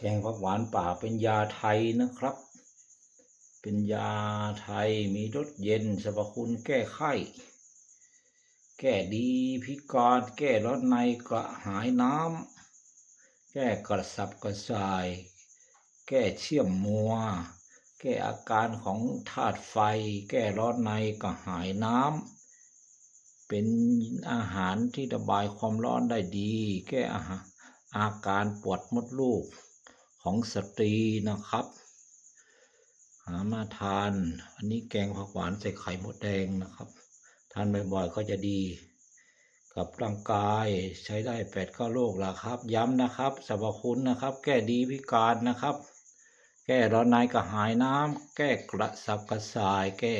แกงผักหวานป่าเป็นยาไทยนะครับ เป็นยาไทยมีรสเย็นสรรพคุณแก้ไข้ แก้ดีพิการแก้ร้อนในกระหายน้ำ แก้กระสับกระส่าย แก้เชี่ยมมัว แก้อาการของธาตุไฟ แก้ร้อนในกระหายน้ำเป็นอาหารที่ระบายความร้อนได้ดี แก้อาหารอาการปวดมดลูก ของสตรีนะครับ หามาทาน อันนี้แกงผักหวานใส่ไข่มดแดงนะครับ ทานบ่อยๆก็จะดี กับร่างกายใช้ได้แปดเก้าโรคละครับ ย้ำนะครับสรรพคุณนะครับ แก้ดีพิการนะครับ แก้ร้อนในกระหายน้ำแก้กระสับกระส่ายแก้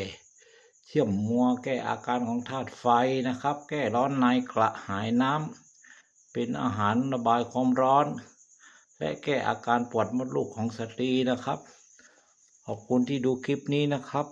เชื่อมมัวแก้อาการของธาตุไฟนะครับ แก้ร้อนในกระหายน้ำเป็นอาหารระบายความร้อน และแก้อาการปวดมดลูกของสตรีนะครับ ขอบคุณที่ดูคลิปนี้นะครับ